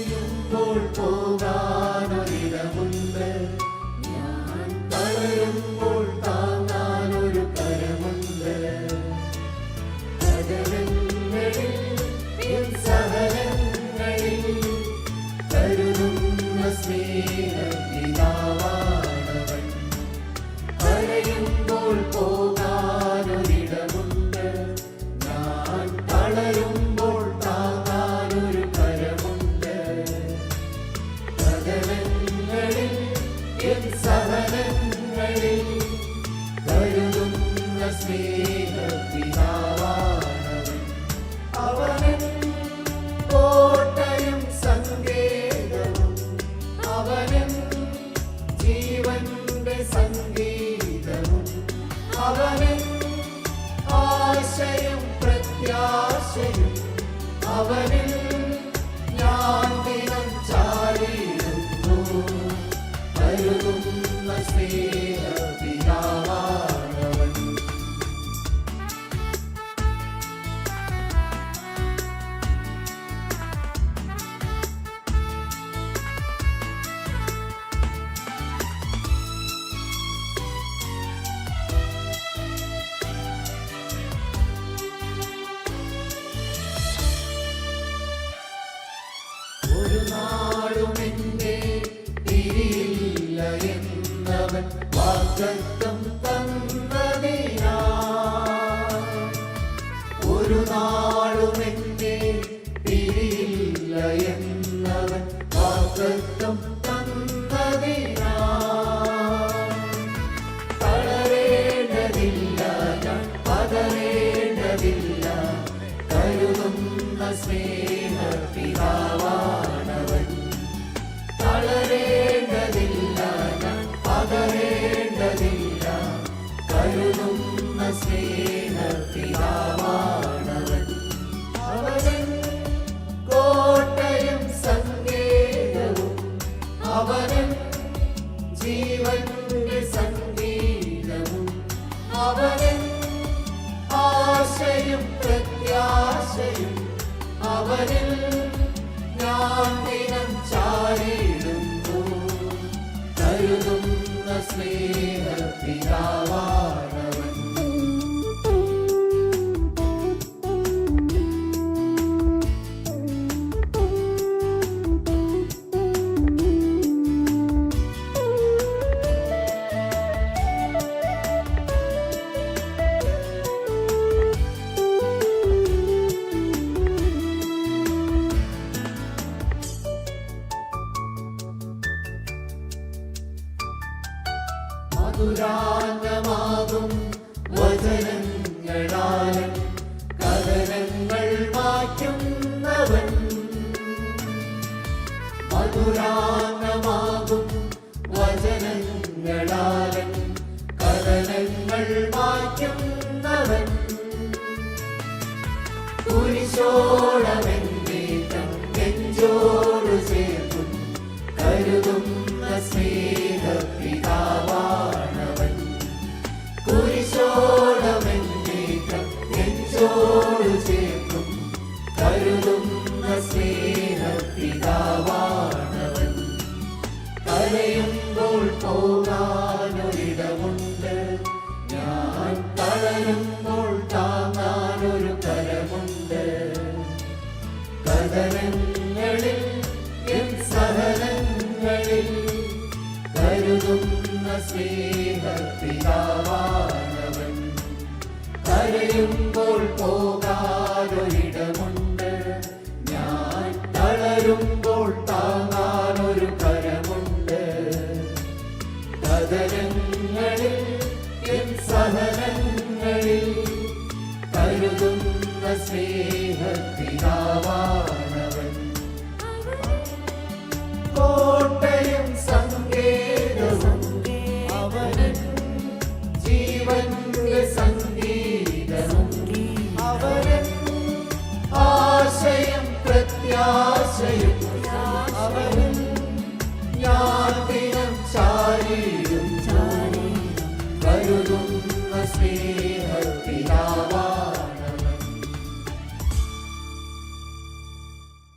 율법보가 너희가 본배 അവനിൽ പിരിയില്ല എന്നവൻ വാഗ്ദത്തം തന്നതിനാ. ഒരു നാളും എന്നെ പിരിയില്ല എന്നവൻ വാഗ്ദത്തം തന്നതിനാ. തളരേണ്ടതില്ല ഞാൻ പതറേണ്ടതില്ല. കരുതുന്ന സ്നേഹപിതാവാണവൻ മധുരാംഗമാകും വചനങ്ങളാലും കഥനങ്ങൾ മാറ്റുന്നവൻ മധുരാംഗമാകും വചനങ്ങളാലും കഥനങ്ങൾ മാറ്റുന്നവൻ. കുരിശോളമെന്നെ കരയുമ്പോൾ പോകാനൊരിടമുണ്ട്. ഞാൻ തളരുമ്പോൾ താങ്ങാനൊരു കരമുണ്ട്. കഥനങ്ങളിൽ എൻ സഹനങ്ങളിൽ കരുതുന്ന സ്നേഹപിതാവാണവൻ കരയുമ്പോൾ പോകാനൊരിടമുണ്ട്. ഞാൻ തളരുമ്പോൾ പകരുന്ന സ്നേഹം.